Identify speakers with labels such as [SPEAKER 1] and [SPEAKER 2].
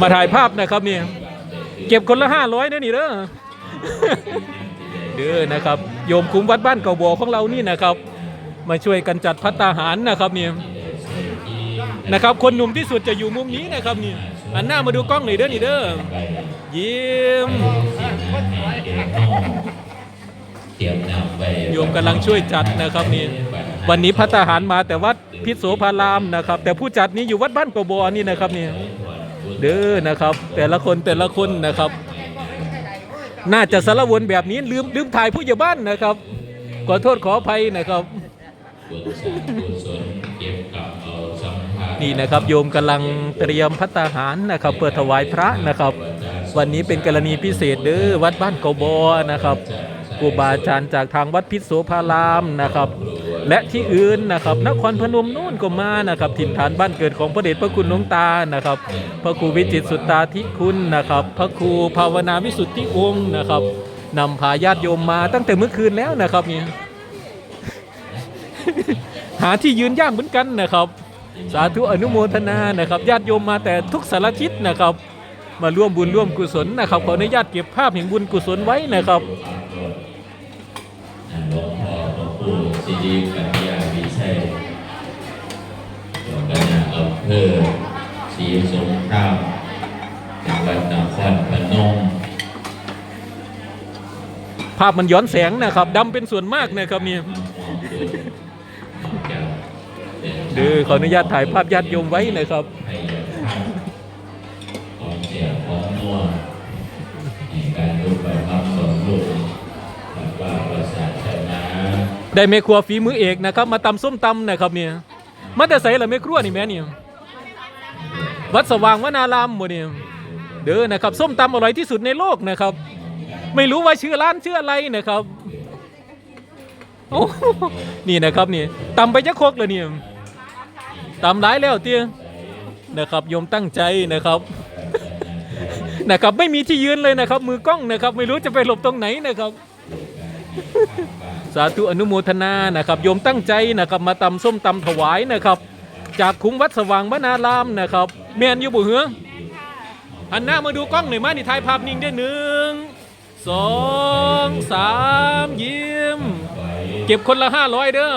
[SPEAKER 1] มาถ่ายภาพนะครับเนี่ยเก็บคนละห้าร้อยนะนี่เด้อเด้อนะครับ โยมคุ้มวัดบ้านเก่าบ่อของเรานี่นะครับ มาช่วยกันจัดพัตตาหารนะครับเนี่ยนะครับ คนหนุ่มที่สุดจะอยู่มุมนี้นะครับนี่อันหน้ามาดูกล้องหน่อยเด้อนี่เด้อยิ้มโยมกำลังช่วยจัดนะครับนี่วันนี้พัตตาหารมาแต่วัดพิษโสภารามนะครับ แต่ผู้จัดนี้อยู่วัดบ้านเก่าบ่อนี่นะครับนี่ เด้อนะครับ แต่ละคนแต่ละคนนะครับ น่าจะสารวนแบบนี้ลืมลืมถ่ายผู้ใหญ่บ้านนะครับขอโทษขออภัยนะครับนี่นะครับโยมกำลังเตรียมพัตตาหารนะครับเปิดถวายพระนะครับ วันนี้เป็นกรณีพิเศษเด้อวัดบ้านเกาบอนะครับครูบาอาจารย์จากทางวัดพิษโสภารามนะครับ และที่อื่นนะครับนครพนมนู่นก็มานะครับ ถิ่นฐานบ้านเกิดของพระเดชพระคุณหลวงตานะครับ พระครูวิจิตสุตตาธิคุณนะครับ พระครูภาวนาวิสุทธิวงศ์นะครับนำพาญาติโยมมาตั้งแต่เมื่อคืนแล้วนะครับเนี่ยหาที่ยืนยากเหมือนกันนะครับ สาธุอนุโมทนานะครับญาติโยมมาแต่ทุกสารทิศนะครับ มาร่วมบุญร่วมกุศลนะครับขออนุญาตเก็บภาพแห่งบุญกุศลไว้นะครับ
[SPEAKER 2] หลวงพ่อหลวงปู่ สิริกัญญาวิชัยหลวงคณะอำเภอศรีสงครามจังหวัดนครพนม
[SPEAKER 1] ภาพมันย้อนแสงนะครับดำเป็นส่วนมากนะครับเนี่ยเดือขออนุญาตถ่ายภาพญาติโยมไว้นะครับ ได้แม่ครัวฝีมือเอกนะครับ มาตำส้มตำนะครับเนี่ยมาแต่ใส่ละแม่ครัวนี่แม่เนี่ยวัดสว่างวนารามบ่เนี่ยเด้อนะครับส้มตำอร่อยที่สุดในโลกนะครับ ไม่รู้ว่าชื่อร้านชื่ออะไรนะครับโอ้โหนี่นะครับนี่ตำไปจะโคกเลยเนี่ยตำร้ายแล้วเตี้ยนะครับโยมตั้งใจนะครับนะครับไม่มีที่ยืนเลยนะครับ มือกล้องนะครับ ไม่รู้จะไปหลบตรงไหนนะครับ สาธุอนุโมทนานะครับ โยมตั้งใจนะครับมาตำส้มตำถวายนะครับ จากคุ้งวัดสว่างวนารามนะครับแมนอยู่บุเหือหันหน้ามาดูกล้องหน่อยมานี่ถ่ายภาพนิ่งได้หนึ่งสองสามยิ้ม เก็บคนละห้าร้อยเด้อ